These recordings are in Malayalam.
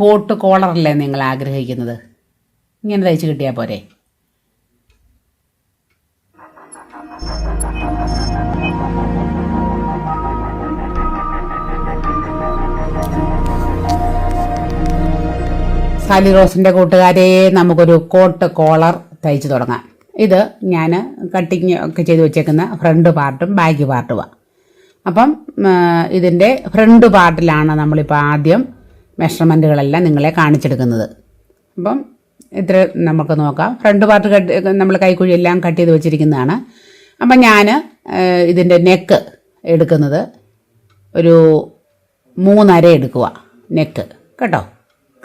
കോട്ട് കോളറല്ലേ നിങ്ങൾ ആഗ്രഹിക്കുന്നത്? ഇങ്ങനെ തയ്ച്ച് കിട്ടിയാൽ പോരെ. സാലി റോസിന്റെ കൂട്ടുകാരെ നമുക്കൊരു കോട്ട് കോളർ തയ്ച്ച് തുടങ്ങാം. ഇത് ഞാൻ കട്ടിങ് ഒക്കെ ചെയ്ത് വെച്ചേക്കുന്ന ഫ്രണ്ട് പാർട്ടും ബാക്ക് പാർട്ടുമാണ് അപ്പം ഇതിന്റെ ഫ്രണ്ട് പാർട്ടിലാണ് നമ്മളിപ്പോൾ ആദ്യം മെഷർമെന്റുകളെല്ലാം നിങ്ങളെ കാണിച്ചെടുക്കുന്നത്. അപ്പം ഇത്ര നമുക്ക് നോക്കാം. ഫ്രണ്ട് പാർട്ട് കട്ട് നമ്മൾ കൈക്കുഴി എല്ലാം കട്ട് ചെയ്ത് വെച്ചിരിക്കുന്നതാണ്. അപ്പം ഞാൻ ഇതിന്റെ നെക്ക് എടുക്കുന്നത് ഒരു മൂന്നര എടുക്കുക. നെക്ക് കേട്ടോ?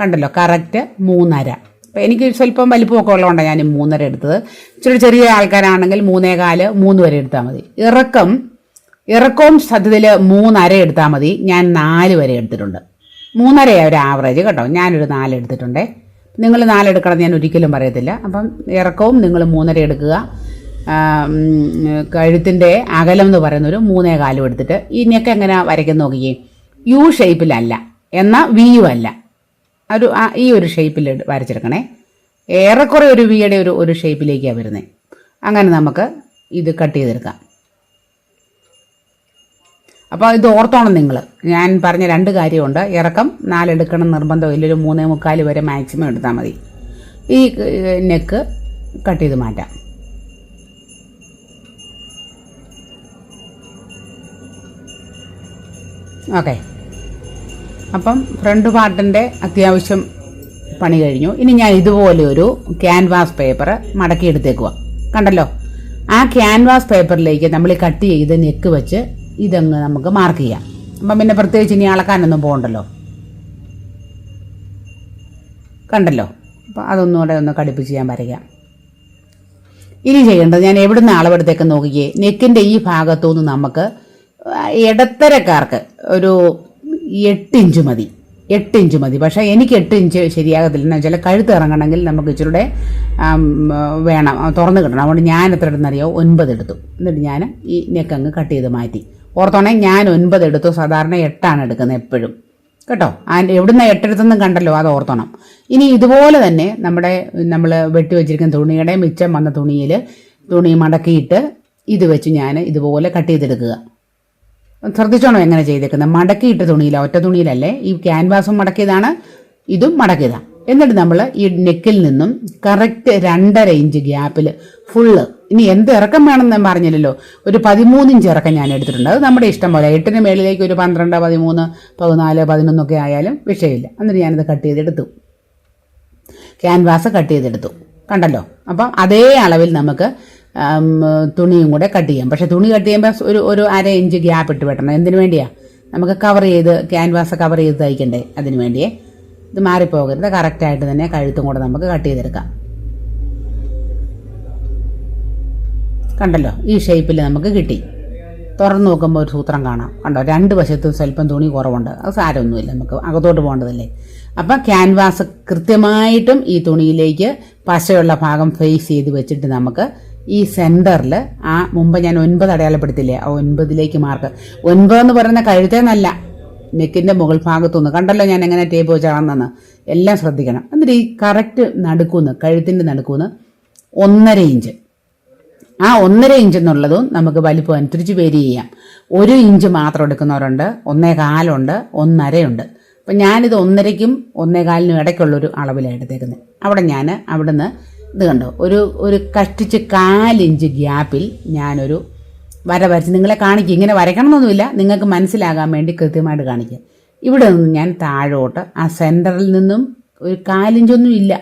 കണ്ടല്ലോ? കറക്റ്റ് മൂന്നര. അപ്പം എനിക്ക് സ്വല്പം വലിപ്പമൊക്കെ ഉള്ളതുകൊണ്ടാണ് ഞാൻ മൂന്നര എടുത്തത്. ഇച്ചിരി ചെറിയ ആൾക്കാരാണെങ്കിൽ മൂന്നേ കാൽ മൂന്ന് വരെ എടുത്താൽ മതി. ഇറക്കം ഇറക്കവും സത്യത്തിൽ മൂന്നര എടുത്താൽ മതി. ഞാൻ നാല് വരെ എടുത്തിട്ടുണ്ട്. മൂന്നര ഒരു ആവറേജ് കേട്ടോ. ഞാനൊരു നാല് എടുത്തിട്ടുണ്ടേ. നിങ്ങൾ നാല് എടുക്കണം ഞാൻ ഒരിക്കലും പറയത്തില്ല. അപ്പം ഇറക്കവും നിങ്ങൾ മൂന്നര എടുക്കുക. കഴുത്തിന്റെ അകലം എന്ന് പറയുന്ന ഒരു മൂന്നേ കാലും എടുത്തിട്ട് ഈ നെക്ക് എങ്ങനെ വരയ്ക്കുന്ന നോക്കിയേ. യു ഷേപ്പിലല്ല എന്നാൽ വിയും അല്ല. ഒരു ഈ ഒരു ഷേപ്പിൽ വരച്ചെടുക്കണേ. ഏറെക്കുറെ ഒരു വിയുടെ ഒരു ഒരു ഷേപ്പിലേക്കാണ് വരുന്നത് അങ്ങനെ നമുക്ക് ഇത് കട്ട് ചെയ്തെടുക്കാം. അപ്പോൾ ഇത് ഓർത്തോണം നിങ്ങൾ ഞാൻ പറഞ്ഞ രണ്ട് കാര്യമുണ്ട്. ഇറക്കം നാലെടുക്കണം നിർബന്ധമില്ല ഒരു മൂന്നേ മുക്കാൽ വരെ മാക്സിമം എടുത്താൽ മതി. ഈ നെക്ക് കട്ട് ചെയ്ത് മാറ്റാം. ഓക്കെ. അപ്പം ഫ്രണ്ട് പാർട്ടിന്റെ അത്യാവശ്യം പണി കഴിഞ്ഞു. ഇനി ഞാൻ ഇതുപോലെ ഒരു ക്യാൻവാസ് പേപ്പർ മടക്കി എടുത്തേക്കുക കണ്ടല്ലോ? ആ ക്യാൻവാസ് പേപ്പറിലേക്ക് നമ്മൾ കട്ട് ചെയ്ത് നെക്ക് വെച്ച് ഇതങ്ങ് നമുക്ക് മാർക്ക് ചെയ്യാം. അപ്പം പിന്നെ പ്രത്യേകിച്ച് ഇനി അളക്കാനൊന്നും പോകണ്ടല്ലോ. കണ്ടല്ലോ? അപ്പം അതൊന്നുകൂടെ ഒന്ന് കടുപ്പിച്ച് ഞാൻ വരയ്ക്കാം. ഇനി ചെയ്യേണ്ടത് ഞാൻ എവിടുന്ന് അളവെടുത്തേക്ക് നോക്കിയേ നെക്കിന്റെ ഈ ഭാഗത്തുനിന്ന് നമുക്ക് ഇടത്തരക്കാർക്ക് ഒരു എട്ട് ഇഞ്ച് മതി. എട്ട് ഇഞ്ച് മതി. പക്ഷേ എനിക്ക് എട്ട് ഇഞ്ച് ശരിയാകത്തില്ല. എന്ന് വെച്ചാൽ കഴുത്ത് ഇറങ്ങണമെങ്കിൽ നമുക്ക് ഇച്ചിരൂടെ വേണം. തുറന്ന് കിട്ടണം. അതുകൊണ്ട് ഞാൻ എത്ര എടുത്തെന്നറിയോ ഒൻപത് എടുത്തു. എന്നിട്ട് ഞാൻ ഈ നെക്കങ്ങ് കട്ട് ചെയ്ത് മാറ്റി. ഓർത്തോണേ ഞാൻ ഒൻപത് എടുത്തു. സാധാരണ എട്ടാണ് എടുക്കുന്നത് എപ്പോഴും. കേട്ടോ? ആൻഡ് എവിടുന്ന എട്ടെടുത്തെന്നും കണ്ടല്ലോ അത് ഓർത്തണം. ഇനി ഇതുപോലെ തന്നെ നമ്മുടെ നമ്മൾ വെട്ടി വെച്ചിരിക്കുന്ന തുണിയുടെ മിച്ചം വന്ന തുണിയിൽ തുണി മടക്കിയിട്ട് ഇത് വെച്ച് ഞാൻ ഇതുപോലെ കട്ട് ചെയ്തെടുക്കുക. ശ്രദ്ധിച്ചോണോ എങ്ങനെ ചെയ്തേക്കുന്നത്? മടക്കിയിട്ട് തുണിയിലാണ് ഒറ്റ തുണിയിലല്ലേ? ഈ ക്യാൻവാസും മടക്കിയതാണ് ഇതും മടക്കിയതാണ്. എന്നിട്ട് നമ്മൾ ഈ നെക്കിൽ നിന്നും കറക്റ്റ് രണ്ടര ഇഞ്ച് ഗ്യാപ്പിൽ ഫുള്ള് ഇനി എന്ത് ഇറക്കം വേണമെന്ന് ഞാൻ പറഞ്ഞില്ലല്ലോ. ഒരു പതിമൂന്ന് ഇഞ്ച് ഇറക്കം ഞാൻ എടുത്തിട്ടുണ്ട്. അത് നമ്മുടെ ഇഷ്ടം പോലെ. എട്ടിന് മേളിലേക്ക് ഒരു പന്ത്രണ്ട് പതിമൂന്ന് പതിനാല് പതിനൊന്നൊക്കെ ആയാലും വിഷയമില്ല. എന്നിട്ട് ഞാനിത് കട്ട് ചെയ്തെടുത്തു. ക്യാൻവാസ് കട്ട് ചെയ്തെടുത്തു. കണ്ടല്ലോ? അപ്പം അതേ അളവിൽ നമുക്ക് തുണിയും കൂടെ കട്ട് ചെയ്യാം. പക്ഷേ തുണി കട്ട് ചെയ്യുമ്പോൾ ഒരു ഒരു അര ഇഞ്ച് ഗ്യാപ്പ് ഇട്ട് വെട്ടണം. എന്തിനു വേണ്ടിയാ? നമുക്ക് കവർ ചെയ്ത് ക്യാൻവാസ് കവർ ചെയ്ത് തയ്ക്കണ്ടേ? അതിനു വേണ്ടിയേ. ഇത് മാറിപ്പോകരുത്. കറക്റ്റായിട്ട് തന്നെ കഴുത്തും കൂടെ നമുക്ക് കട്ട് ചെയ്തെടുക്കാം. കണ്ടല്ലോ? ഈ ഷേപ്പിൽ നമുക്ക് കിട്ടി. തുറന്നു നോക്കുമ്പോൾ ഒരു സൂത്രം കാണാം. കണ്ടോ? രണ്ട് വശത്തും സ്വല്പം തുണി കുറവുണ്ട്. അത് സാരമൊന്നുമില്ല. നമുക്ക് അകത്തോട്ട് പോകേണ്ടതല്ലേ? അപ്പം ക്യാൻവാസ് കൃത്യമായിട്ടും ഈ തുണിയിലേക്ക് പശയുള്ള ഭാഗം ഫേസ് ചെയ്ത് വെച്ചിട്ട് നമുക്ക് ഈ സെന്ററിൽ ആ മുമ്പ് ഞാൻ ഒൻപത് അടയാളപ്പെടുത്തില്ലേ? ആ ഒൻപതിലേക്ക് മാർക്ക് ഒൻപതെന്ന് പറയുന്ന കഴുത്തേന്നല്ല നെക്കിന്റെ മുകൾ ഭാഗത്തുനിന്ന്. കണ്ടല്ലോ ഞാൻ എങ്ങനെ ടേപ്പ് വെച്ചാണെന്ന് എല്ലാം ശ്രദ്ധിക്കണം. എന്നിട്ട് ഈ കറക്റ്റ് നടുക്കുന്ന് കഴുത്തിന്റെ നടുക്കുന്ന് ഒന്നര ഇഞ്ച് ആ ഒന്നര ഇഞ്ച് എന്നുള്ളതും നമുക്ക് വലിപ്പം അനുസരിച്ച് വേരി ചെയ്യാം. ഒരു ഇഞ്ച് മാത്രം എടുക്കുന്നവരുണ്ട്. ഒന്നേ കാലുണ്ട്. ഒന്നരയുണ്ട്. അപ്പം ഞാനിത് ഒന്നരയ്ക്കും ഒന്നേ കാലിനും ഇടയ്ക്കുള്ളൊരു അളവിലാണ് എടുത്തേക്കുന്നത്. അവിടെ ഞാൻ അവിടുന്ന് ഇത് കണ്ടോ? ഒരു ഒരു കഷ്ടിച്ച് കാലിഞ്ച് ഗ്യാപ്പിൽ ഞാനൊരു വര വരച്ച് നിങ്ങളെ കാണിക്കും. ഇങ്ങനെ വരയ്ക്കണമെന്നൊന്നുമില്ല. നിങ്ങൾക്ക് മനസ്സിലാകാൻ വേണ്ടി കൃത്യമായിട്ട് കാണിക്കുക ഇവിടെ നിന്ന് ഞാൻ താഴോട്ട് ആ സെന്ററിൽ നിന്നും ഒരു കാലിഞ്ചൊന്നും ഇല്ല.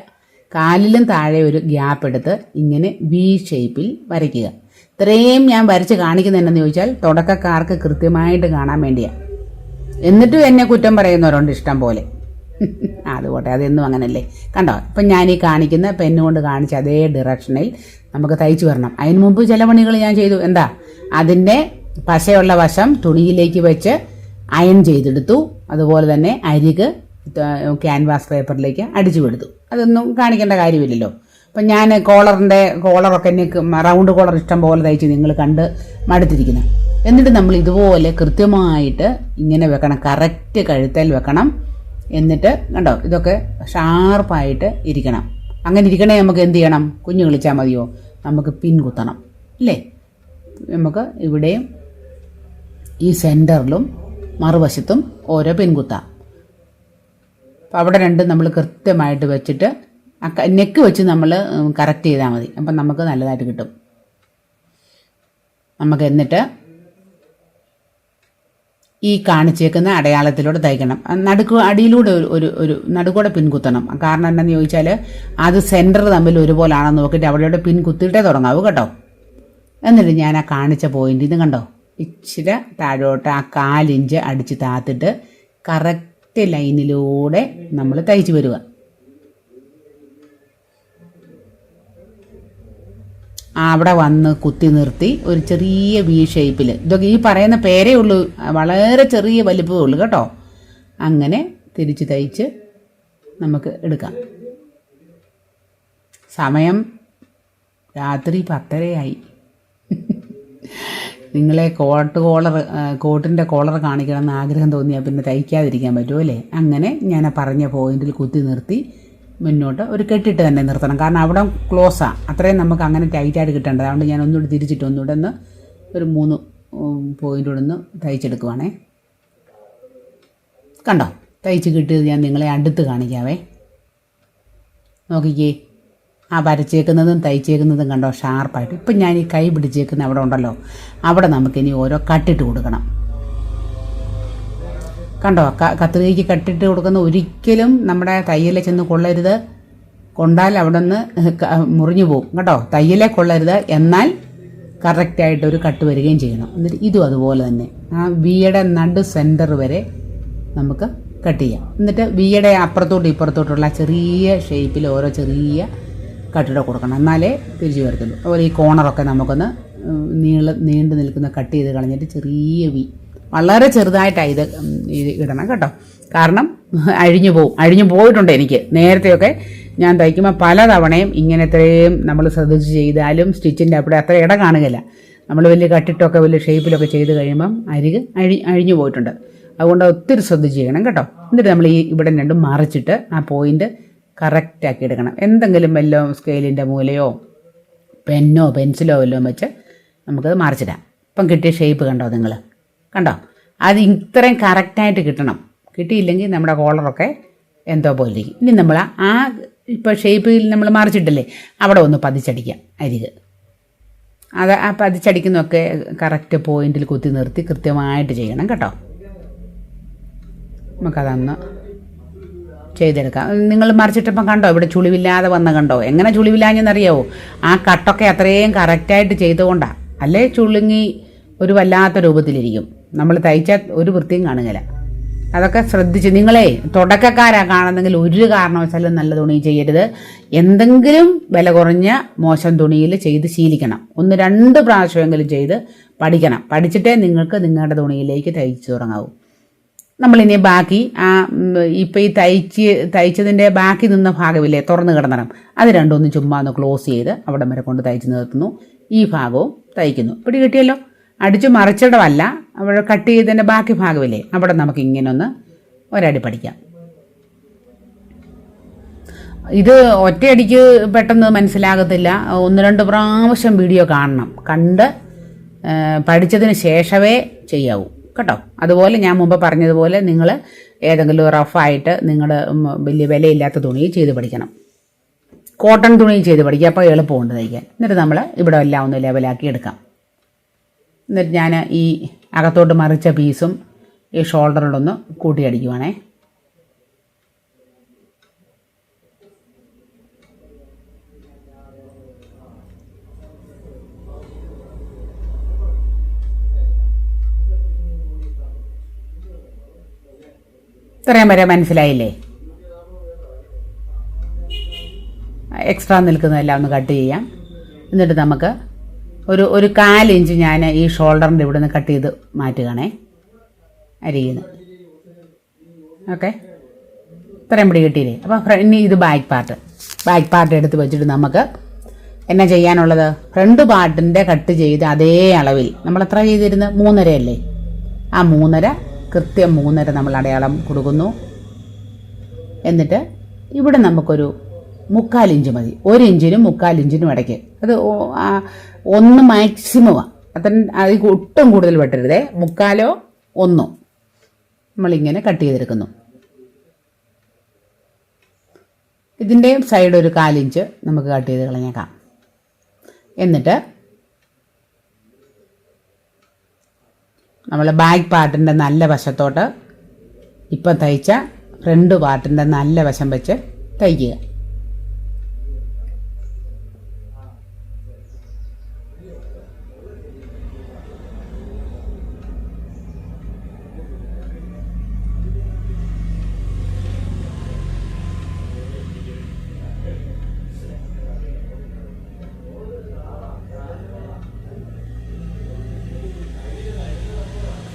കാലിലും താഴെ ഒരു ഗ്യാപ്പ് എടുത്ത് ഇങ്ങനെ വി ഷേപ്പിൽ വരയ്ക്കുക. ഇത്രയും ഞാൻ വരച്ച് കാണിക്കുന്നതെന്നു ചോദിച്ചാൽ തുടക്കക്കാർക്ക് കൃത്യമായിട്ട് കാണാൻ വേണ്ടിയാണ് എന്നിട്ടും എന്നെ കുറ്റം പറയുന്നവരുണ്ട് ഇഷ്ടം പോലെ. അതുപോട്ടെ അതെന്നും അങ്ങനല്ലേ. കണ്ടോ ഇപ്പം ഞാൻ ഈ കാണിക്കുന്ന പെന്നുകൊണ്ട് കാണിച്ച അതേ ഡിറക്ഷനിൽ നമുക്ക് തയ്ച്ചു വരണം. അതിന് മുമ്പ് ചില പണികൾ ഞാൻ ചെയ്തു. എന്താ? അതിന്റെ പശയുള്ള വശം തുണിയിലേക്ക് വെച്ച് അയൺ ചെയ്തെടുത്തു. അതുപോലെ തന്നെ അരിക് ക്യാൻവാസ് പേപ്പറിലേക്ക് അടിച്ചു കൊടുത്തു. അതൊന്നും കാണിക്കേണ്ട കാര്യമില്ലല്ലോ. അപ്പം ഞാൻ കോളറിന്റെ കോളറൊക്കെ എനിക്ക് റൗണ്ട് കോളർ ഇഷ്ടം പോലെ തയ്ച്ച് നിങ്ങൾ കണ്ട് മടുത്തിരിക്കുന്നത് എന്നിട്ട് നമ്മൾ ഇതുപോലെ കൃത്യമായിട്ട് ഇങ്ങനെ വെക്കണം കറക്റ്റ് കഴുത്തൽ വെക്കണം. എന്നിട്ട് കണ്ടോ ഇതൊക്കെ ഷാർപ്പായിട്ട് ഇരിക്കണം. അങ്ങനെ ഇരിക്കണേ നമുക്ക് എന്ത് ചെയ്യണം? കുഞ്ഞു കളിച്ചാൽ മതിയോ? നമുക്ക് പിൻ കുത്തണം അല്ലേ നമുക്ക് ഇവിടെയും ഈ സെന്ററിലും മറുവശത്തും ഓരോ പിൻ അപ്പോൾ അപ്പം അവിടെ രണ്ടും നമ്മൾ കൃത്യമായിട്ട് വെച്ചിട്ട് നെക്ക് വെച്ച് നമ്മൾ കറക്റ്റ് ചെയ്താൽ മതി. അപ്പം നമുക്ക് നല്ലതായിട്ട് കിട്ടും. നമുക്ക് എന്നിട്ട് ഈ കാണിച്ചേക്കുന്ന അടയാളത്തിലൂടെ തയ്ക്കണം. നടുക്ക് അടിയിലൂടെ ഒരു ഒരു ഒരു നടുക്കൂടെ പിൻകുത്തണം. കാരണം എന്താണെന്ന് ചോദിച്ചാൽ അത് സെന്റർ തമ്മിൽ ഒരുപോലാണെന്ന് നോക്കിയിട്ട് അവിടെയോടെ പിൻകുത്തിയിട്ടേ തുടങ്ങാവൂ കേട്ടോ. എന്നിട്ട് ഞാൻ ആ കാണിച്ച പോയിന്റ് ഇത് കണ്ടോ? ഇച്ചിരി താഴോട്ട് ആ കാലിഞ്ച് അടിച്ച് താത്തിട്ട് കറക്റ്റ് ലൈനിലൂടെ നമ്മൾ തയ്ച്ചു വരിക. അവിടെ വന്ന് കുത്തി നിർത്തി ഒരു ചെറിയ വി ഷേപ്പിൽ ഇതൊക്കെ ഈ പറയുന്ന പേരേ ഉള്ളൂ. വളരെ ചെറിയ വലിപ്പമേ ഉള്ളൂ കേട്ടോ. അങ്ങനെ തിരിച്ച് തയ്ച്ച് നമുക്ക് എടുക്കാം. സമയം രാത്രി പത്തരയായി. നിങ്ങളെ കോട്ട് കോളർ കോട്ടിന്റെ കോളർ കാണിക്കണമെന്ന് ആഗ്രഹം തോന്നിയാൽ പിന്നെ തയ്ക്കാതിരിക്കാൻ പറ്റുമല്ലേ അങ്ങനെ ഞാൻ പറഞ്ഞ പോയിന്റിൽ കുത്തി നിർത്തി മുന്നോട്ട് ഒരു കെട്ടിട്ട് തന്നെ നിർത്തണം. കാരണം അവിടെ ക്ലോസാണ് അത്രയും നമുക്ക് അങ്ങനെ ടൈറ്റായിട്ട് കിട്ടേണ്ടത്. അതുകൊണ്ട് ഞാൻ ഒന്നുകൂടി തിരിച്ചിട്ട് ഒന്നുകൂടെ ഒന്ന് ഒരു മൂന്ന് പോയിന്റ് ഒന്ന് തയ്ച്ചെടുക്കുവാണേ. കണ്ടോ? തയ്ച്ച് കിട്ടിയത് ഞാൻ നിങ്ങളെ അടുത്ത് കാണിക്കാവേ. നോക്കിക്കേ. ആ വരച്ചേക്കുന്നതും തയ്ച്ചേക്കുന്നതും കണ്ടോ? ഷാർപ്പായിട്ട്. ഇപ്പം ഞാൻ ഈ കൈ പിടിച്ചേക്കുന്ന അവിടെ ഉണ്ടല്ലോ. അവിടെ നമുക്കിനി ഓരോ കട്ടിട്ട് കൊടുക്കണം. കണ്ടോ? കത്രികയ്ക്ക് കട്ടിട്ട് കൊടുക്കുന്ന ഒരിക്കലും നമ്മുടെ തയ്യലെ ചെന്ന് കൊള്ളരുത്. കൊണ്ടാൽ അവിടെ നിന്ന് മുറിഞ്ഞു പോകും കേട്ടോ തയ്യലെ കൊള്ളരുത്. എന്നാൽ കറക്റ്റായിട്ട് ഒരു കട്ട് വരികയും ചെയ്യണം. എന്നിട്ട് ഇതും അതുപോലെ തന്നെ. ആ വിയുടെ നടു സെന്റർ വരെ നമുക്ക് കട്ട് ചെയ്യാം. എന്നിട്ട് വിയുടെ അപ്പുറത്തോട്ട് ഇപ്പുറത്തോട്ടുള്ള ചെറിയ ഷേപ്പിൽ ഓരോ ചെറിയ കട്ടിട കൊടുക്കണം. എന്നാലേ തിരിച്ചു വരത്തുള്ളൂ അതുപോലെ ഈ കോണറൊക്കെ നമുക്കൊന്ന് നീള നീണ്ടു നിൽക്കുന്ന കട്ട് ചെയ്ത് കളഞ്ഞിട്ട് ചെറിയ വി വളരെ ചെറുതായിട്ടാണ് ഇത് ഇടണം കേട്ടോ. കാരണം അഴിഞ്ഞു പോവും. അഴിഞ്ഞു പോയിട്ടുണ്ട് എനിക്ക്. നേരത്തെയൊക്കെ ഞാൻ തയ്ക്കുമ്പോൾ പല തവണയും ഇങ്ങനെ ഇത്രയും നമ്മൾ ശ്രദ്ധിച്ച് ചെയ്താലും സ്റ്റിച്ചിന്റെ അവിടെ അത്ര ഇട കാണുകയില്ല. നമ്മൾ വലിയ കട്ടിട്ടൊക്കെ വലിയ ഷേപ്പിലൊക്കെ ചെയ്ത് കഴിയുമ്പം അരിക് അഴി അഴിഞ്ഞു പോയിട്ടുണ്ട്. അതുകൊണ്ട് ഒത്തിരി ശ്രദ്ധിച്ച് ചെയ്യണം കേട്ടോ. എന്നിട്ട് നമ്മൾ ഈ ഇവിടെ രണ്ടും മറിച്ചിട്ട് ആ പോയിന്റ് കറക്റ്റാക്കി എടുക്കണം. എന്തെങ്കിലും വല്ല സ്കെയിലിന്റെ മൂലയോ പെന്നോ പെൻസിലോ വല്ലതും വെച്ച് നമുക്കത് മറിച്ചിടാം. ഇപ്പം കിട്ടിയ ഷേപ്പ് കണ്ടോ നിങ്ങൾ കണ്ടോ? അത് ഇത്രയും കറക്റ്റായിട്ട് കിട്ടണം. കിട്ടിയില്ലെങ്കിൽ നമ്മുടെ കോളറൊക്കെ എന്തോ പോലെ ഇരിക്കും. ഇനി നമ്മൾ ആ ഇപ്പോൾ ഷേപ്പിൽ നമ്മൾ മറിച്ചിട്ടില്ലേ അവിടെ ഒന്ന് പതിച്ചടിക്കാം അരിക്. അത് ആ പതിച്ചടിക്കുന്നതൊക്കെ കറക്റ്റ് പോയിന്റിൽ കുത്തി നിർത്തി കൃത്യമായിട്ട് ചെയ്യണം കേട്ടോ. നമുക്കതൊന്ന് ചെയ്തെടുക്കാം. നിങ്ങൾ മറിച്ചിട്ടപ്പം കണ്ടോ? ഇവിടെ ചുളിവില്ലാതെ വന്ന കണ്ടോ? എങ്ങനെ ചുളിവില്ലാഞ്ഞെന്നറിയാവോ? ആ കട്ടൊക്കെ അത്രയും കറക്റ്റായിട്ട് ചെയ്തുകൊണ്ടാണ് അല്ലേ ചുളുങ്ങി ഒരു വല്ലാത്ത രൂപത്തിലിരിക്കും. നമ്മൾ തയ്ച്ചാൽ ഒരു വൃത്തിയും കാണുകയില്ല. അതൊക്കെ ശ്രദ്ധിച്ച് നിങ്ങളെ തുടക്കക്കാരാ കാണുന്നെങ്കിൽ ഒരു കാരണവശാലും നല്ല തുണി ചെയ്യരുത്. എന്തെങ്കിലും വില കുറഞ്ഞ മോശം തുണിയിൽ ചെയ്ത് ശീലിക്കണം. ഒന്ന് രണ്ട് പ്രാവശ്യമെങ്കിലും ചെയ്ത് പഠിക്കണം. പഠിച്ചിട്ടേ നിങ്ങൾക്ക് നിങ്ങളുടെ തുണിയിലേക്ക് തയ്ച്ചു തുടങ്ങാവൂ. നമ്മളിനി ബാക്കി ആ ഇപ്പം ഈ തയ്ച്ച് തയ്ച്ചതിന്റെ ബാക്കി നിന്ന ഭാഗമില്ലേ തുറന്ന് കിടന്നണം. അത് രണ്ടും ഒന്ന് ചുമ്മാ ഒന്ന് ക്ലോസ് ചെയ്ത് അവിടെ വരെ കൊണ്ട് തയ്ച്ച് നിർത്തുന്നു. ഈ ഭാഗവും തയ്ക്കുന്നു. പിടി കിട്ടിയല്ലോ. അടിച്ചു മറിച്ചിടമല്ല അവിടെ കട്ട് ചെയ്തതിന്റെ ബാക്കി ഭാഗമില്ലേ അവിടെ നമുക്ക് ഇങ്ങനെ ഒന്ന് ഒരടി പഠിക്കാം. ഇത് ഒറ്റയടിക്ക് പെട്ടെന്ന് മനസ്സിലാകത്തില്ല. ഒന്ന് രണ്ട് പ്രാവശ്യം വീഡിയോ കാണണം. കണ്ട് പഠിച്ചതിന് ശേഷമേ ചെയ്യാവൂ. കേട്ടോ? അതുപോലെ ഞാൻ മുമ്പ് പറഞ്ഞതുപോലെ നിങ്ങൾ ഏതെങ്കിലും റഫായിട്ട് നിങ്ങൾ വലിയ വിലയില്ലാത്ത തുണി ചെയ്ത് പഠിക്കണം. കോട്ടൺ തുണി ചെയ്ത് പഠിക്കുക. അപ്പോൾ എളുപ്പമുണ്ട് തയ്ക്കാൻ. എന്നിട്ട് നമ്മൾ ഇവിടെ എല്ലാം ഒന്ന് ലെവലാക്കി എടുക്കാം. എന്നിട്ട് ഞാൻ ഈ അകത്തോട്ട് മറിച്ച പീസും ഈ ഷോൾഡറിലൊന്ന് കൂട്ടിയടിക്കുവാണേ ഇത്രയും വരെ മനസ്സിലായില്ലേ? എക്സ്ട്രാ നിൽക്കുന്നതെല്ലാം ഒന്ന് കട്ട് ചെയ്യാം. എന്നിട്ട് നമുക്ക് ഒരു ഒരു കാൽ ഇഞ്ച് ഞാൻ ഈ ഷോൾഡറിന്റെ ഇവിടെ നിന്ന് കട്ട് ചെയ്ത് മാറ്റുകയാണേ. അരിയുന്നു. ഓക്കെ ഇത്രയും പിടി കിട്ടിയില്ലേ? അപ്പോൾ ഇനി ഇത് ബാക്ക് പാർട്ട് ബാക്ക് പാർട്ട് എടുത്ത് വെച്ചിട്ട് നമുക്ക് എന്നാ ചെയ്യാനുള്ളത്? ഫ്രണ്ട് പാർട്ടിന്റെ കട്ട് ചെയ്ത് അതേ അളവിൽ. നമ്മൾ എത്ര ചെയ്തിരുന്നത് മൂന്നര അല്ലേ? ആ മൂന്നര കൃത്യം മൂന്നര നമ്മൾ അടയാളം കൊടുക്കുന്നു. എന്നിട്ട് ഇവിടെ നമുക്കൊരു മുക്കാൽ ഇഞ്ച് മതി. ഒരു ഇഞ്ചിനും മുക്കാൽ ഇഞ്ചിനും ഇടയ്ക്ക്. അത് ഒന്ന് മാക്സിമമാണ് അത്ര അതിൽ ഒട്ടും കൂടുതൽ വെട്ടരുതേ. മുക്കാലോ ഒന്നോ. നമ്മളിങ്ങനെ കട്ട് ചെയ്തെടുക്കുന്നു. ഇതിന്റെയും സൈഡ് ഒരു കാലിഞ്ച് നമുക്ക് കട്ട് ചെയ്ത് കളഞ്ഞേക്കാം. എന്നിട്ട് നമ്മൾ ബാക്ക് പാർട്ടിന്റെ നല്ല വശത്തോട്ട് ഇപ്പം തയ്ച്ച ഫ്രണ്ട് പാർട്ടിന്റെ നല്ല വശം വെച്ച് തയ്ക്കുക.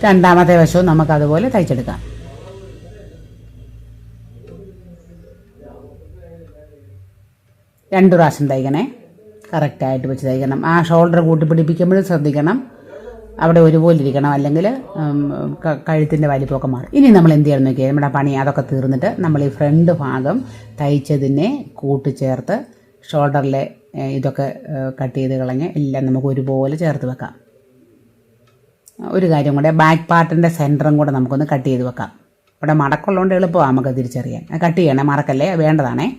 രണ്ടാമത്തെ വശവും നമുക്ക് അതുപോലെ തയ്ച്ചെടുക്കാം. രണ്ട് പ്രാവശ്യം തയ്ക്കണേ. കറക്റ്റായിട്ട് വെച്ച് തയ്ക്കണം. ആ ഷോൾഡർ കൂട്ടി പിടിപ്പിക്കുമ്പോഴും ശ്രദ്ധിക്കണം. അവിടെ ഒരുപോലെ ഇരിക്കണം. അല്ലെങ്കിൽ കഴുത്തിന്റെ വലിപ്പമൊക്കെ മാറും. ഇനി നമ്മൾ എന്ത് ചെയ്യണം നോക്കിയാൽ നമ്മുടെ പണി അതൊക്കെ തീർന്നിട്ട് നമ്മൾ ഈ ഫ്രണ്ട് ഭാഗം തയ്ച്ചതിനെ കൂട്ടിച്ചേർത്ത് ഷോൾഡറിലെ ഇതൊക്കെ കട്ട് ചെയ്ത് കളഞ്ഞ് എല്ലാം നമുക്ക് ഒരുപോലെ ചേർത്ത് വെക്കാം. ഒരു കാര്യം കൂടെ ബാക്ക് പാർട്ടിന്റെ സെന്ററും കൂടെ നമുക്കൊന്ന് കട്ട് ചെയ്ത് വെക്കാം. ഇവിടെ മടക്കുള്ളതുകൊണ്ട് എളുപ്പമാണ് നമുക്ക് തിരിച്ചറിയാൻ. കട്ട് ചെയ്യണേ മറക്കല്ലേ? വേണ്ടതാണേ.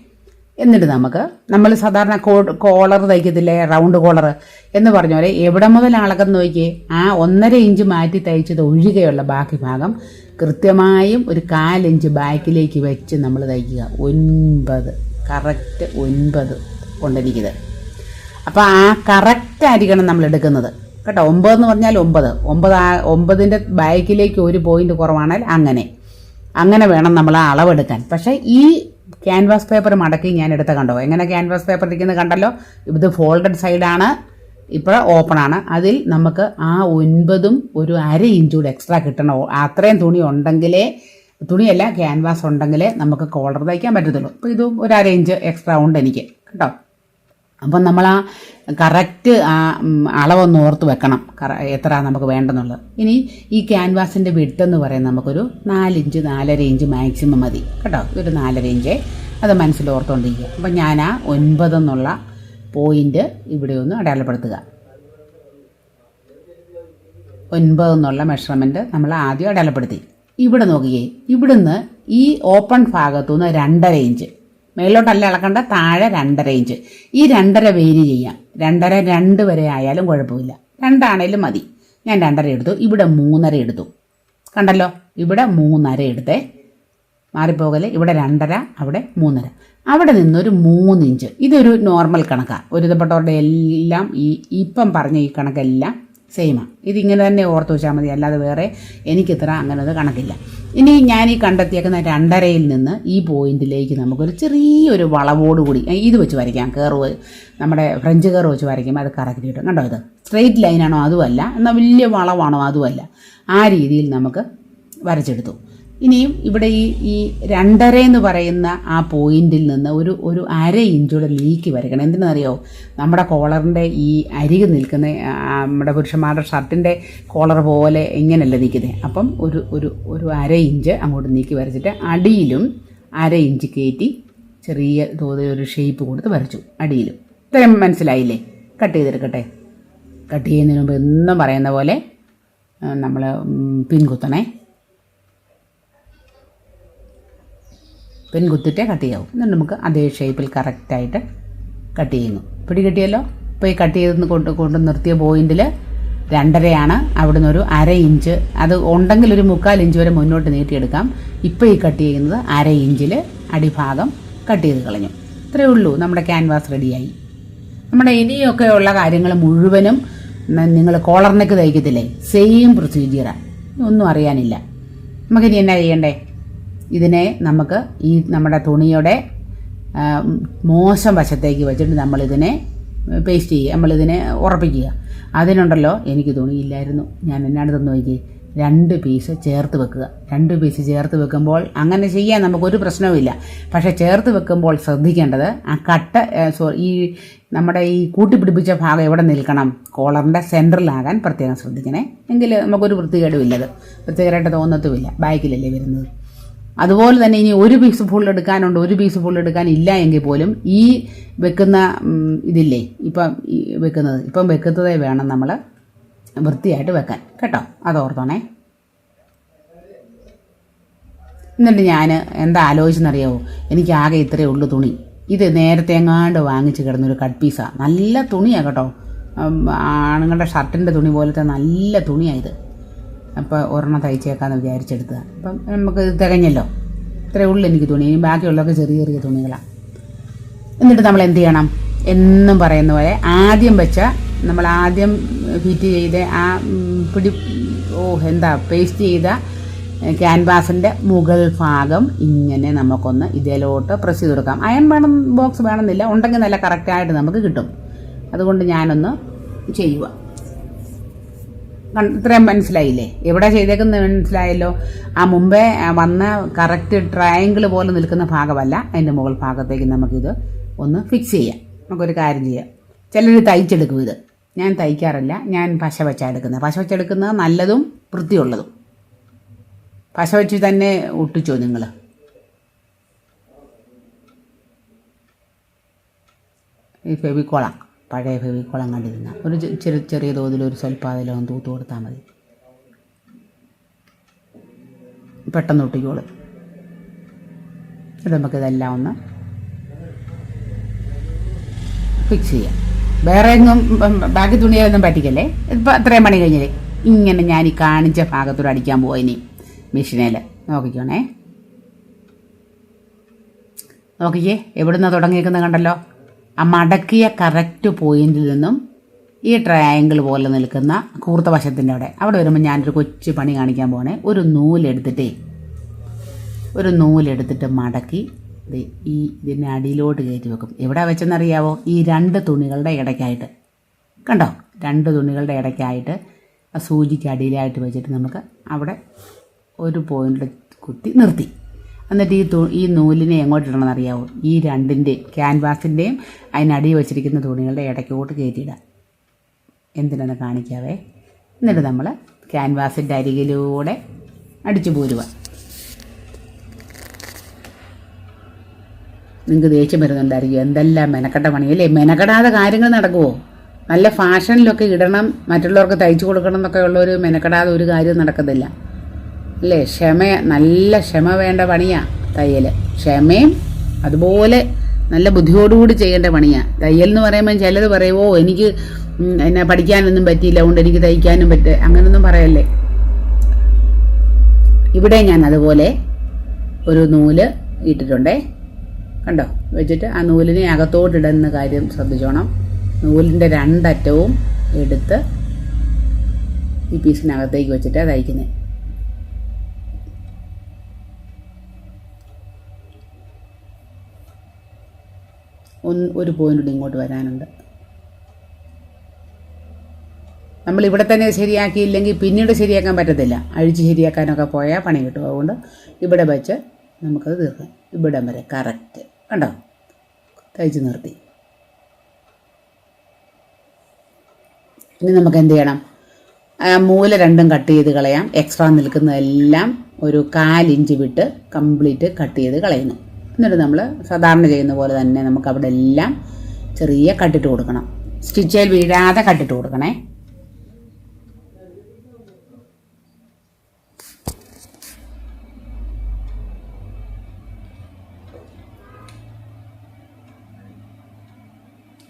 എന്നിട്ട് നമുക്ക് നമ്മൾ സാധാരണ കോ കോളർ തയ്ക്കത്തില്ലേ? റൗണ്ട് കോളർ എന്ന് പറഞ്ഞ പോലെ എവിടെ മുതൽ അളകം നോക്കി ആ ഒന്നര ഇഞ്ച് മാറ്റി തയ്ച്ചത് ഒഴികെയുള്ള ബാക്കി ഭാഗം കൃത്യമായും ഒരു കാലിഞ്ച് ബാക്കിലേക്ക് വെച്ച് നമ്മൾ തയ്ക്കുക. ഒൻപത് കറക്റ്റ് ഒൻപത് കൊണ്ടെനിക്കിത്. അപ്പോൾ ആ കറക്റ്റ് ആയിരിക്കണം നമ്മൾ എടുക്കുന്നത്. കേട്ടോ ഒമ്പത് എന്ന് പറഞ്ഞാൽ ഒമ്പത്. ഒമ്പത് ഒമ്പതിന്റെ ബാക്കിലേക്ക് ഒരു പോയിന്റ് കുറവാണെങ്കിൽ അങ്ങനെ. അങ്ങനെ വേണം നമ്മൾ ആ അളവെടുക്കാൻ. പക്ഷേ ഈ ക്യാൻവാസ് പേപ്പർ മടക്കി ഞാൻ എടുത്ത കണ്ടോ? എങ്ങനെ ക്യാൻവാസ് പേപ്പർ ഇരിക്കുന്നത് കണ്ടല്ലോ? ഇത് ഫോൾഡഡ് സൈഡാണ് ഇപ്പോൾ ഓപ്പൺ ആണ്. അതിൽ നമുക്ക് ആ ഒൻപതും ഒരു അര ഇഞ്ചൂടെ എക്സ്ട്രാ കിട്ടണം. അത്രയും തുണി ഉണ്ടെങ്കിലേ തുണിയല്ല ക്യാൻവാസ് ഉണ്ടെങ്കിലേ നമുക്ക് കോളർ തയ്ക്കാൻ പറ്റത്തുള്ളൂ. അപ്പോൾ ഇതും ഒരു അര ഇഞ്ച് എക്സ്ട്രാ ഉണ്ട് എനിക്ക്. കേട്ടോ? അപ്പം നമ്മൾ ആ കറക്റ്റ് ആ അളവൊന്ന് ഓർത്ത് വെക്കണം. കറ എത്ര നമുക്ക് വേണ്ടെന്നുള്ളത്. ഇനി ഈ ക്യാൻവാസിന്റെ വിട്ടെന്ന് പറയുന്നത് നമുക്കൊരു നാലിഞ്ച് നാലര ഇഞ്ച് മാക്സിമം മതി. കേട്ടോ? ഒരു നാലര ഇഞ്ച് അത് മനസ്സിൽ ഓർത്തുകൊണ്ടിരിക്കുക അപ്പം ഞാൻ ആ ഒൻപതെന്നുള്ള പോയിന്റ് ഇവിടെ ഒന്ന് അടയാളപ്പെടുത്തുക. ഒൻപത് എന്നുള്ള മെഷർമെന്റ് നമ്മൾ ആദ്യം അടയാളപ്പെടുത്തി. ഇവിടെ നോക്കിയേ ഇവിടുന്ന് ഈ ഓപ്പൺ ഭാഗത്തുനിന്ന് രണ്ടര ഇഞ്ച്. മേലോട്ടല്ല ഇളക്കേണ്ട താഴെ രണ്ടര ഇഞ്ച് ഈ രണ്ടര വേരി ചെയ്യാം. രണ്ടര രണ്ട് വരെ ആയാലും കുഴപ്പമില്ല. രണ്ടാണേലും മതി. ഞാൻ രണ്ടര എടുത്തു ഇവിടെ മൂന്നര എടുത്തു. കണ്ടല്ലോ? ഇവിടെ മൂന്നര എടുത്തേ. മാറിപ്പോകൽ ഇവിടെ രണ്ടര അവിടെ മൂന്നര. അവിടെ നിന്നൊരു മൂന്നിഞ്ച് ഇതൊരു നോർമൽ കണക്കാണ് ഒരുതപ്പെട്ടവരുടെ എല്ലാം ഈ ഇപ്പം പറഞ്ഞ ഈ കണക്കെല്ലാം സെയിമാണ് ഇതിങ്ങനെ തന്നെ ഓർത്ത് വെച്ചാൽ മതി. അല്ലാതെ വേറെ എനിക്കിത്ര അങ്ങനെ അത് കണക്കില്ല. ഇനി ഞാൻ ഈ കണ്ടെത്തിയേക്കുന്ന രണ്ടരയിൽ നിന്ന് ഈ പോയിന്റിലേക്ക് നമുക്കൊരു ചെറിയൊരു വളവോട് കൂടി ഇത് വെച്ച് വരയ്ക്കാം. കയറ് നമ്മുടെ ഫ്രഞ്ച് കയറ് വെച്ച് വരയ്ക്കുമ്പോൾ അത് കറക്റ്റ് കിട്ടും. കണ്ടോ ഇത്? സ്ട്രെയിറ്റ് ലൈനാണോ അതുമല്ല എന്നാൽ വലിയ വളവാണോ അതുമല്ല. ആ രീതിയിൽ നമുക്ക് വരച്ചെടുത്തു. ഇനിയും ഇവിടെ ഈ ഈ രണ്ടര എന്ന് പറയുന്ന ആ പോയിന്റിൽ നിന്ന് ഒരു ഒരു അര ഇഞ്ചൂടെ ലീക്ക് വരയ്ക്കണം. എന്തിനറിയോ നമ്മുടെ കോളറിന്റെ ഈ അരികിൽ നിൽക്കുന്ന നമ്മുടെ പുരുഷന്മാരുടെ ഷർട്ടിന്റെ കോളർ പോലെ ഇങ്ങനെയല്ല നിൽക്കുന്നത് അപ്പം ഒരു ഒരു ഒരു അര ഇഞ്ച് അങ്ങോട്ട് നീക്കി വരച്ചിട്ട് അടിയിലും അര ഇഞ്ച് കയറ്റി ചെറിയ തോതിൽ ഒരു ഷേപ്പ് കൊടുത്ത് വരച്ചു. അടിയിലും. ഇത്രയും മനസ്സിലായില്ലേ? കട്ട് ചെയ്തെടുക്കട്ടെ. കട്ട് ചെയ്യുന്നതിന് മുമ്പ് എന്നും പറയുന്ന പോലെ നമ്മൾ പിൻ കുത്തണേ പിൻ കുത്തിട്ടേ കട്ട് ചെയ്യാവും. എന്നിട്ട് നമുക്ക് അതേ ഷേപ്പിൽ കറക്റ്റായിട്ട് കട്ട് ചെയ്യുന്നു. പിടി കിട്ടിയല്ലോ ഇപ്പോൾ ഈ കട്ട് ചെയ്ത് കൊണ്ട് കൊണ്ട് നിർത്തിയ പോയിന്റിൽ രണ്ടരയാണ്. അവിടുന്ന് ഒരു അര ഇഞ്ച് അത് ഉണ്ടെങ്കിൽ ഒരു മുക്കാൽ ഇഞ്ച് വരെ മുന്നോട്ട് നീട്ടിയെടുക്കാം. ഇപ്പോൾ ഈ കട്ട് ചെയ്യുന്നത് അര ഇഞ്ചിൽ അടിഭാഗം കട്ട് ചെയ്ത് കളഞ്ഞു. ഇത്രയേ ഉള്ളൂ. നമ്മുടെ ക്യാൻവാസ് റെഡിയായി നമ്മുടെ ഇനിയൊക്കെ ഉള്ള കാര്യങ്ങൾ മുഴുവനും നിങ്ങൾ കോളർ നെക്ക് തയ്ക്കത്തില്ലേ? സെയിം പ്രൊസീജിയറാണ് ഒന്നും അറിയാനില്ല. നമുക്കിനി എന്നാ ചെയ്യണ്ടേ? ഇതിനെ നമുക്ക് ഈ നമ്മുടെ തുണിയുടെ മോശം വശത്തേക്ക് വെച്ചിട്ട് നമ്മളിതിനെ പേസ്റ്റ് ചെയ്യുക നമ്മളിതിനെ ഉറപ്പിക്കുക. അതിനുണ്ടല്ലോ എനിക്ക് തുണിയില്ലായിരുന്നു ഞാൻ എന്നാണ് തന്നു നോക്കി രണ്ട് പീസ് ചേർത്ത് വെക്കുക. രണ്ട് പീസ് ചേർത്ത് വെക്കുമ്പോൾ അങ്ങനെ ചെയ്യാൻ നമുക്കൊരു പ്രശ്നവുമില്ല പക്ഷേ ചേർത്ത് വെക്കുമ്പോൾ ശ്രദ്ധിക്കേണ്ടത് ആ കട്ട സോറി ഈ നമ്മുടെ ഈ കൂട്ടിപ്പിടിപ്പിച്ച ഭാഗം എവിടെ നിൽക്കണം? കോളറിന്റെ സെന്ററിലാകാൻ പ്രത്യേകം ശ്രദ്ധിക്കണേ. എങ്കിൽ നമുക്കൊരു വൃത്തികേടും ഇല്ലത്. വൃത്തികേടായിട്ട് തോന്നത്തുമില്ല. ബാക്കിലല്ലേ വരുന്നത്. അതുപോലെ തന്നെ ഇനി ഒരു പീസ് ഫുൾ എടുക്കാനുണ്ട് ഒരു പീസ് ഫുൾ എടുക്കാൻ ഇല്ല എങ്കിൽ പോലും ഈ വെക്കുന്ന ഇതില്ലേ ഇപ്പം വെക്കുന്നത് ഇപ്പം വെക്കുന്നതേ വേണം നമ്മൾ വൃത്തിയായിട്ട് വെക്കാൻ. കേട്ടോ? അതോർത്തോണേ. എന്നിട്ട് ഞാൻ എന്താ ആലോചിച്ചെന്നറിയാവോ? എനിക്ക് ആകെ ഇത്രയേ ഉള്ളു തുണി. ഇത് നേരത്തെ എങ്ങാണ്ട് വാങ്ങിച്ച് കിടന്നൊരു കട്ട് പീസാണ് നല്ല തുണിയാണ് കേട്ടോ. ആണുങ്ങളുടെ ഷർട്ടിന്റെ തുണി പോലത്തെ നല്ല തുണിയാണ് ഇത്. അപ്പോൾ ഒരെണ്ണം തയ്ച്ചേക്കാന്ന് വിചാരിച്ചെടുത്തതാണ് അപ്പം നമുക്ക് തികഞ്ഞല്ലോ. ഇത്രയേ ഉള്ളൂ എനിക്ക് തുണി. ഇനി ബാക്കിയുള്ളതൊക്കെ ചെറിയ ചെറിയ തുണികളാണ് എന്നിട്ട് നമ്മൾ എന്ത് ചെയ്യണം? എന്നും പറയുന്ന പോലെ ആദ്യം വെച്ച നമ്മൾ ആദ്യം ഫിറ്റ് ചെയ്ത ആ പിടി ഓ എന്താ പേസ്റ്റ് ചെയ്ത ക്യാൻവാസിന്റെ മുകൾ ഭാഗം ഇങ്ങനെ നമുക്കൊന്ന് ഇതിലോട്ട് പ്രസ് ചെയ്ത് കൊടുക്കാം. അയൺ വേണം ബോക്സ് വേണമെന്നില്ല. ഉണ്ടെങ്കിൽ നല്ല കറക്റ്റായിട്ട് നമുക്ക് കിട്ടും. അതുകൊണ്ട് ഞാനൊന്ന് ചെയ്യുക ഇത്രയും മനസ്സിലായില്ലേ? എവിടെ ചെയ്തേക്കുന്നത് മനസ്സിലായല്ലോ? ആ മുമ്പേ വന്ന കറക്റ്റ് ട്രയാങ്കിൾ പോലെ നിൽക്കുന്ന ഭാഗമല്ല. അതിന്റെ മുകൾ ഭാഗത്തേക്ക് നമുക്കിത് ഒന്ന് ഫിക്സ് ചെയ്യാം. നമുക്കൊരു കാര്യം ചെയ്യാം. ചിലർ തയ്ച്ചെടുക്കും ഇത്. ഞാൻ തയ്ക്കാറില്ല. ഞാൻ പശ വെച്ചാണ് എടുക്കുന്നത്. പശ വെച്ചെടുക്കുന്നത് നല്ലതും വൃത്തിയുള്ളതും. പശ വെച്ച് തന്നെ ഒട്ടിച്ചോ നിങ്ങൾ ഈ ഫെവിക്കോളാം. പഴയ ഭവി കുളം കണ്ടിരുന്ന. ഒരു ചെറിയ ചെറിയ തോതിൽ ഒരു സ്വൽപ്പാതിലോ തൂത്ത് കൊടുത്താൽ മതി. പെട്ടെന്ന് ഒട്ടിക്കോളും. ഇത് നമുക്കിതെല്ലാം ഒന്ന് ഫിക്സ് ചെയ്യാം. വേറെ ഒന്നും ബാക്കി തുണിയൊന്നും പറ്റിക്കല്ലേ? ഇപ്പം അത്രയും മണി കഴിഞ്ഞില്ലേ? ഇങ്ങനെ ഞാൻ ഈ കാണിച്ച ഭാഗത്തോട് അടിക്കാൻ പോവാ ഇനി മെഷീനിൽ നോക്കിക്കോണേ. നോക്കിക്കേ എവിടുന്ന തുടങ്ങിയേക്കുന്നത് കണ്ടല്ലോ? ആ മടക്കിയ കറക്റ്റ് പോയിന്റിൽ നിന്നും ഈ ട്രയാങ്കിൾ പോലെ നിൽക്കുന്ന കൂർത്ത വശത്തിന്റെ അവിടെ. അവിടെ വരുമ്പോൾ ഞാനൊരു കൊച്ചു പണി കാണിക്കാൻ പോണേ. ഒരു നൂലെടുത്തിട്ടേ ഒരു നൂലെടുത്തിട്ട് മടക്കി ഈ ഇതിന്റെ അടിയിലോട്ട് കയറ്റി വെക്കും. എവിടെ വെച്ചെന്നറിയാവോ? ഈ രണ്ട് തുണികളുടെ ഇടയ്ക്കായിട്ട്. കണ്ടോ? രണ്ട് തുണികളുടെ ഇടയ്ക്കായിട്ട് സൂചിക്ക് അടിയിലായിട്ട് വെച്ചിട്ട് നമുക്ക് അവിടെ ഒരു പോയിന്റിൽ കുത്തി നിർത്തി. എന്നിട്ട് ഈ തു ഈ നൂലിനെ എങ്ങോട്ട് ഇടണമെന്ന് അറിയാവോ? ഈ രണ്ടിന്റെ ക്യാൻവാസിന്റെയും അതിനടിയിൽ വെച്ചിരിക്കുന്ന തുണികളുടെ ഇടയ്ക്കോട്ട് കയറ്റിയിടാം എന്തിനെന്ന് കാണിക്കാവേ? എന്നിട്ട് നമ്മൾ ക്യാൻവാസിന്റെ അരികിലൂടെ അടിച്ചു പോരുക. നിങ്ങൾക്ക് ദേഷ്യം വരുന്നുണ്ടായിരിക്കും. എന്തെല്ലാം മെനക്കെട്ട പണിയല്ലേ മെനക്കെടാതെ കാര്യങ്ങൾ നടക്കുമോ നല്ല ഫാഷനിലൊക്കെ ഇടണം മറ്റുള്ളവർക്ക് തയ്ച്ചു കൊടുക്കണം എന്നൊക്കെ ഉള്ളൊരു മെനക്കെടാതെ ഒരു കാര്യം നടക്കത്തില്ല. അല്ലേ? ക്ഷമ നല്ല ക്ഷമ വേണ്ട പണിയാ തയ്യൽ ക്ഷമയും അതുപോലെ നല്ല ബുദ്ധിയോടുകൂടി ചെയ്യേണ്ട പണിയാ. തയ്യൽ എന്ന് പറയുമ്പോൾ ചിലത് പറയുമോ എനിക്ക് എന്നെ പഠിക്കാനൊന്നും പറ്റിയില്ല അതുകൊണ്ട് എനിക്ക് തയ്ക്കാനും പറ്റ അങ്ങനൊന്നും പറയല്ലേ? ഇവിടെ ഞാൻ അതുപോലെ ഒരു നൂൽ ഇട്ടിട്ടുണ്ടേ. കണ്ടോ? വെച്ചിട്ട് ആ നൂലിനെ അകത്തോട്ടിടുന്ന കാര്യം ശ്രദ്ധിച്ചോണം. നൂലിന്റെ രണ്ടറ്റവും എടുത്ത് ഈ പീസിനകത്തേക്ക് വെച്ചിട്ടാണ് തയ്ക്കുന്നത് ഒരു പോയിന്റ് കൂടി ഇങ്ങോട്ട് വരാനുണ്ട്. നമ്മൾ ഇവിടെ തന്നെ ശരിയാക്കിയില്ലെങ്കിൽ പിന്നീട് ശരിയാക്കാൻ പറ്റത്തില്ല. അഴിച്ച് ശരിയാക്കാനൊക്കെ പോയാൽ പണി കിട്ടും. അതുകൊണ്ട് ഇവിടെ വെച്ച് നമുക്കത് തീർക്കാം. ഇവിടം വരെ. കറക്റ്റ് കണ്ടോ? തയ്ച്ച് നിർത്തി. ഇനി നമുക്ക് എന്ത് ചെയ്യണം? മൂല രണ്ടും കട്ട് ചെയ്ത് കളയാം. എക്സ്ട്രാ നിൽക്കുന്നതെല്ലാം ഒരു കാലിഞ്ച് വിട്ട് കംപ്ലീറ്റ് കട്ട് ചെയ്ത് കളയുന്നു. എന്നിട്ട് നമ്മൾ സാധാരണ ചെയ്യുന്ന പോലെ തന്നെ നമുക്ക് അവിടെ എല്ലാം ചെറിയ കട്ടിട്ട് കൊടുക്കണം. സ്റ്റിച്ചിൽ വീഴാതെ കട്ടിട്ട് കൊടുക്കണേ.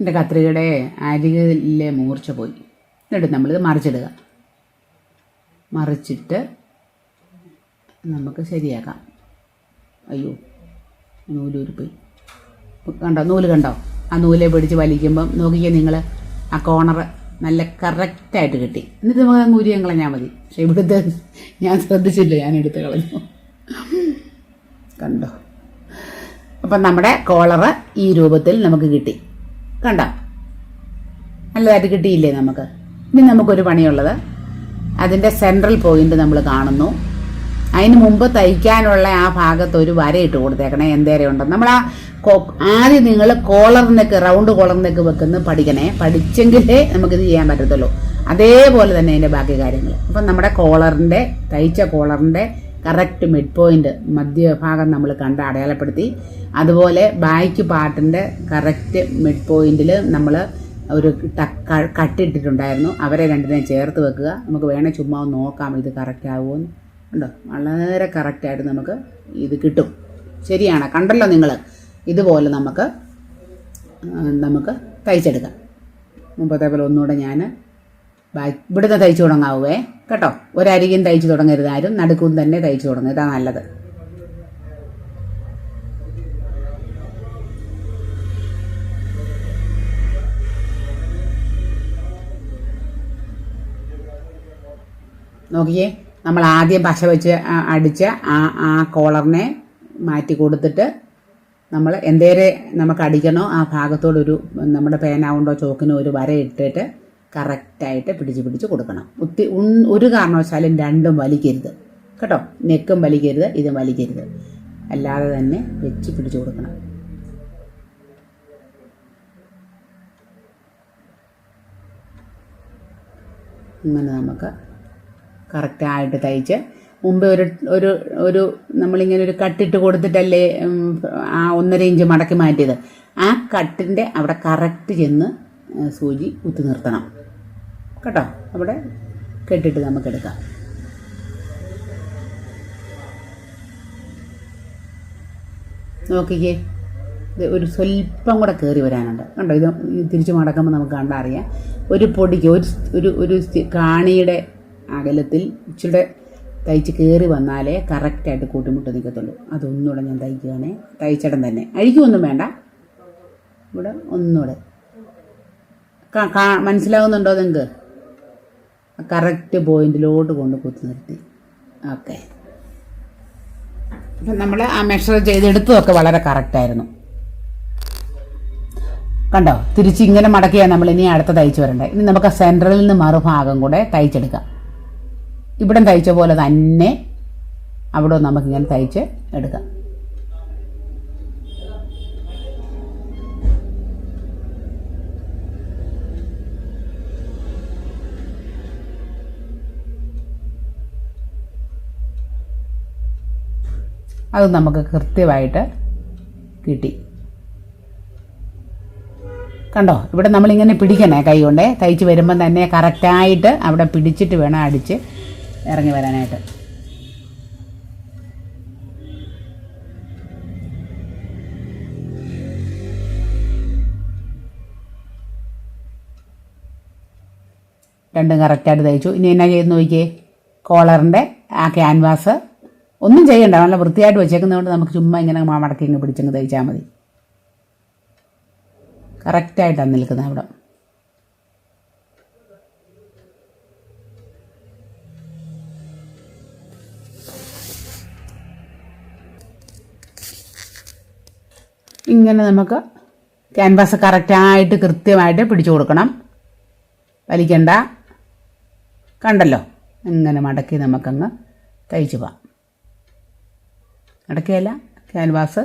എന്റെ കത്രികയുടെ അരികിലെ മൂർച്ച പോയി. എന്നിട്ട് നമ്മളിത് മറിച്ചിടുക. മറിച്ചിട്ട് നമുക്ക് ശരിയാക്കാം. അയ്യോ. നൂലൂരി പോയി കണ്ടോ? നൂൽ കണ്ടോ? ആ നൂലെ പിടിച്ച് വലിക്കുമ്പം നോക്കിക്കേ നിങ്ങൾ ആ കോണർ നല്ല കറക്റ്റായിട്ട് കിട്ടി. എന്നിട്ട് നമുക്ക് അങ്ങ് കളഞ്ഞാൽ മതി. പക്ഷെ ഇവിടുത്തെ ഞാൻ ശ്രദ്ധിച്ചില്ല ഞാൻ എടുത്ത് കളഞ്ഞു. കണ്ടോ? അപ്പം നമ്മുടെ കോളറ് ഈ രൂപത്തിൽ നമുക്ക് കിട്ടി. കണ്ടോ? നല്ലതായിട്ട് കിട്ടിയില്ലേ നമുക്ക്? ഇനി നമുക്കൊരു പണിയുള്ളത്. അതിന്റെ സെൻട്രൽ പോയിന്റ് നമ്മൾ കാണുന്നു. അതിന് മുമ്പ് തയ്ക്കാനുള്ള ആ ഭാഗത്ത് ഒരു വര ഇട്ട് കൊടുത്തേക്കണേ. എന്തേരെ ഉണ്ടെന്ന്. നമ്മൾ ആ ആദ്യം നിങ്ങൾ collar neck round collar neck വെക്കുന്ന പഠിക്കണേ. പഠിച്ചെങ്കിലേ നമുക്കിത് ചെയ്യാൻ പറ്റത്തുള്ളൂ. അതേപോലെ തന്നെ അതിന്റെ ബാക്കി കാര്യങ്ങൾ അപ്പം നമ്മുടെ കോളറിന്റെ തയ്ച്ച കോളറിന്റെ കറക്റ്റ് മിഡ് പോയിന്റ് മധ്യഭാഗം നമ്മൾ കണ്ട് അടയാളപ്പെടുത്തി. അതുപോലെ ബാക്ക് പാർട്ടിന്റെ കറക്റ്റ് മിഡ് പോയിന്റിൽ നമ്മൾ ഒരു കട്ടിട്ടിട്ടുണ്ടായിരുന്നു. അവരെ രണ്ടിനെ ചേർത്ത് വെക്കുക. നമുക്ക് വേണേൽ ചുമ്മാ നോക്കാം ഇത് കറക്റ്റ് ആവുമെന്ന് ഉണ്ടോ? വളരെ കറക്റ്റായിട്ട് നമുക്ക് ഇത് കിട്ടും. ശരിയാണ്. കണ്ടല്ലോ നിങ്ങൾ ഇതുപോലെ നമുക്ക് നമുക്ക് തയ്ച്ചെടുക്കാം. മുമ്പത്തെ പോലെ ഒന്നുകൂടെ ഞാൻ ബാക്ക് ഇവിടുന്ന് തയ്ച്ചു തുടങ്ങാവേ. കേട്ടോ? ഒരരികും തയ്ച്ചു തുടങ്ങരുത് ആരും നടുക്കും തന്നെ തയ്ച്ചു തുടങ്ങുക ഇതാ നല്ലത്. നോക്കിയേ. നമ്മൾ ആദ്യം പശ വെച്ച് അടിച്ച ആ ആ കോളറിനെ മാറ്റി കൊടുത്തിട്ട് നമ്മൾ എന്തേരെ നമുക്ക് അടിക്കണോ ആ ഭാഗത്തോടൊരു നമ്മുടെ പേന പേനാവുണ്ടോ ചോക്കിനോ ഒരു വര ഇട്ടിട്ട് കറക്റ്റായിട്ട് പിടിച്ച് പിടിച്ച് കൊടുക്കണം. ഒത്തി ഒരു കാരണവശാലും രണ്ടും വലിക്കരുത്. കേട്ടോ? നെക്കും വലിക്കരുത് ഇതും വലിക്കരുത്. അല്ലാതെ തന്നെ വെച്ച് പിടിച്ച് കൊടുക്കണം. ഇങ്ങനെ നമുക്ക് കറക്റ്റായിട്ട് തയ്ച്ച്. മുമ്പ് ഒരു ഒരു ഒരു നമ്മളിങ്ങനെ ഒരു കട്ടിട്ട് കൊടുത്തിട്ടല്ലേ ആ ഒന്നര ഇഞ്ച് മടക്കി മാറ്റിയത്. ആ കട്ടിന്റെ അവിടെ കറക്റ്റ് ചെന്ന് സൂചി കുത്തി നിർത്തണം. കേട്ടോ? അവിടെ കെട്ടിട്ട് നമുക്കെടുക്കാം നോക്കിക്കേ. ഇത് ഒരു സ്വല്പം കൂടെ കയറി വരാനുണ്ട്. കണ്ടോ? ഇത് തിരിച്ചു മടക്കുമ്പോൾ നമുക്ക് കണ്ടറിയാം. ഒരു പൊടിക്ക് ഒരു ഒരു കാണിയുടെ അകലത്തിൽ ഇച്ചിരി തയ്ച്ച് കയറി വന്നാലേ കറക്റ്റായിട്ട് കൂട്ടിമുട്ട് നിൽക്കത്തുള്ളൂ അതൊന്നുകൂടെ ഞാൻ തയ്ക്കുകയാണേ. തയ്ച്ചിടൻ തന്നെ. അഴിക്കൊന്നും വേണ്ട. ഇവിടെ ഒന്നുകൂടെ. മനസ്സിലാവുന്നുണ്ടോ നിങ്ങൾക്ക് കറക്റ്റ് പോയിന്റിലോട്ട് കൊണ്ട് കുത്തി നിർത്തി. ഓക്കെ. അപ്പം നമ്മൾ ആ മെഷർ ചെയ്തെടുത്തതൊക്കെ വളരെ കറക്റ്റായിരുന്നു കണ്ടോ? തിരിച്ച് ഇങ്ങനെ മടക്കിയാൽ നമ്മൾ ഇനി അടുത്ത തയ്ച്ച് വരണ്ടേ. ഇനി നമുക്ക് സെൻട്രലിൽ നിന്ന് മറുഭാഗം കൂടെ തയ്ച്ചെടുക്കാം. ഇവിടെ തയ്ച്ച പോലെ തന്നെ അവിടെ നമുക്കിങ്ങനെ തയ്ച്ച് എടുക്കാം. അത് നമുക്ക് കൃത്യമായിട്ട് കിട്ടി. കണ്ടോ? ഇവിടെ നമ്മളിങ്ങനെ പിടിക്കണേ കൈ കൊണ്ടേ. തയ്ച്ച് വരുമ്പം തന്നെ കറക്റ്റായിട്ട് അവിടെ പിടിച്ചിട്ട് വേണം അടിച്ച് ഇറങ്ങി വരാനായിട്ട്. രണ്ടും കറക്റ്റായിട്ട് തയ്ച്ചു. ഇനി എന്നാ ചെയ്ത് നോക്കിയേ? കോളറിന്റെ ആ ക്യാൻവാസ് ഒന്നും ചെയ്യണ്ട. നല്ല വൃത്തിയായിട്ട് വെച്ചേക്കുന്നതുകൊണ്ട് നമുക്ക് ചുമ്മാ ഇങ്ങനെ മടക്കി ഇങ്ങ് പിടിച്ചങ്ങ് തയ്ച്ചാൽ മതി. കറക്റ്റായിട്ടാണ് നിൽക്കുന്നത് അവിടെ. ഇങ്ങനെ നമുക്ക് ക്യാൻവാസ് കറക്റ്റായിട്ട് കൃത്യമായിട്ട് പിടിച്ചു കൊടുക്കണം. വലിക്കണ്ട. കണ്ടല്ലോ? ഇങ്ങനെ മടക്കി നമുക്കങ്ങ് തയ്ച്ചു പോവാം. മടക്കിയല്ല ക്യാൻവാസ്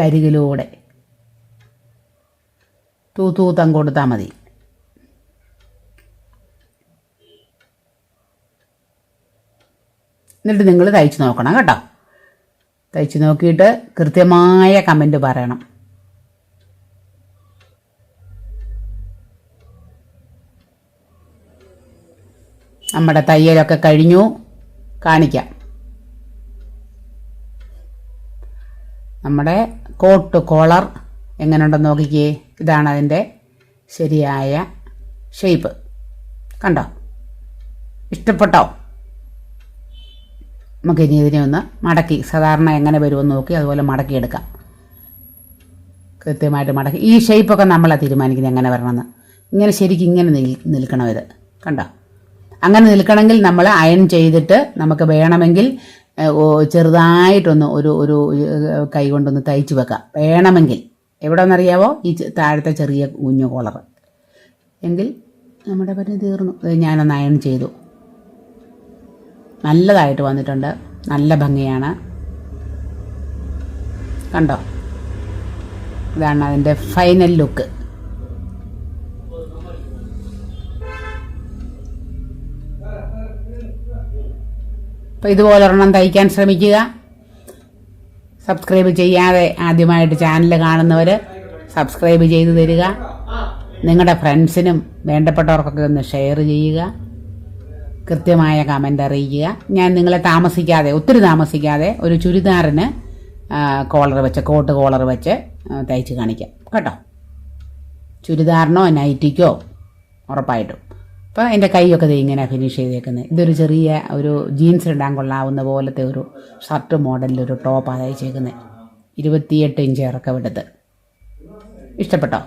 അരികിലൂടെ. തൂത്തൂത്തം കൊടുത്താൽ മതി. എന്നിട്ട് നിങ്ങൾ തയ്ച്ച് നോക്കണം കേട്ടോ. തയ്ച്ച് നോക്കിയിട്ട് കൃത്യമായ കമന്റ് പറയണം. നമ്മുടെ തയ്യലൊക്കെ കഴിഞ്ഞു. കാണിക്കാം. നമ്മുടെ കോട്ട് കോളർ എങ്ങനെയുണ്ടെന്ന് നോക്കിക്കേ. ഇതാണ് അതിന്റെ ശരിയായ ഷേപ്പ് കണ്ടോ? ഇഷ്ടപ്പെട്ടോ? നമുക്ക് ഇനി ഇതിനെ ഒന്ന് മടക്കി സാധാരണ എങ്ങനെ വരുമെന്ന് നോക്കി അതുപോലെ മടക്കിയെടുക്കാം കൃത്യമായിട്ട് മടക്കി. ഈ ഷേപ്പൊക്കെ നമ്മളാണ് തീരുമാനിക്കുന്നത് എങ്ങനെ വരണമെന്ന്. ഇങ്ങനെ ശരിക്കും ഇങ്ങനെ നിൽ നിൽക്കണം ഇത്. കണ്ടോ? അങ്ങനെ നിൽക്കണമെങ്കിൽ നമ്മൾ അയൺ ചെയ്തിട്ട് നമുക്ക് വേണമെങ്കിൽ ചെറുതായിട്ടൊന്ന് ഒരു ഒരു കൈ കൊണ്ടൊന്ന് തയ്ച്ച് വെക്കാം. വേണമെങ്കിൽ. എവിടെ നിന്നറിയാവോ ഈ താഴത്തെ ചെറിയ കുഞ്ഞു കോളർ എങ്കിൽ നമ്മുടെ പണി തീർന്നു. ഞാനൊന്ന് അയൺ ചെയ്തു. നല്ലതായിട്ട് വന്നിട്ടുണ്ട്. നല്ല ഭംഗിയാണ്. കണ്ടോ? ഇതാണ് അതിന്റെ ഫൈനൽ ലുക്ക് അപ്പോൾ ഇതുപോലെ ഒരെണ്ണം തയ്ക്കാൻ ശ്രമിക്കുക. സബ്സ്ക്രൈബ് ചെയ്യാതെ ആദ്യമായിട്ട് ചാനൽ കാണുന്നവർ സബ്സ്ക്രൈബ് ചെയ്തു തരിക. നിങ്ങളുടെ ഫ്രണ്ട്സിനും വേണ്ടപ്പെട്ടവർക്കൊക്കെ ഒന്ന് ഷെയർ ചെയ്യുക. കൃത്യമായ കമന്റ് അറിയിക്കുക. ഞാൻ നിങ്ങളെ താമസിക്കാതെ ഒത്തിരി താമസിക്കാതെ ഒരു ചുരിദാറിന് കോളർ വെച്ച് കോട്ട് കോളർ വെച്ച് തയ്ച്ച് കാണിക്കാം. കേട്ടോ? ചുരിദാറിനോ നൈറ്റിക്കോ ഉറപ്പായിട്ടും. അപ്പോൾ എന്റെ കൈയൊക്കെ ദേ ഇങ്ങനെ ഫിനിഷ് ചെയ്തേക്കുന്നത് ഇതൊരു ചെറിയ ഒരു ജീൻസ് ഇടാൻ കൊള്ളാവുന്ന പോലത്തെ ഒരു ഷർട്ട് മോഡലിലൊരു ടോപ്പാണ് തയ്ച്ചേക്കുന്നത് ഇരുപത്തിയെട്ട് ഇഞ്ച് ഇറക്കം എടുത്ത് ഇഷ്ടപ്പെട്ടോ?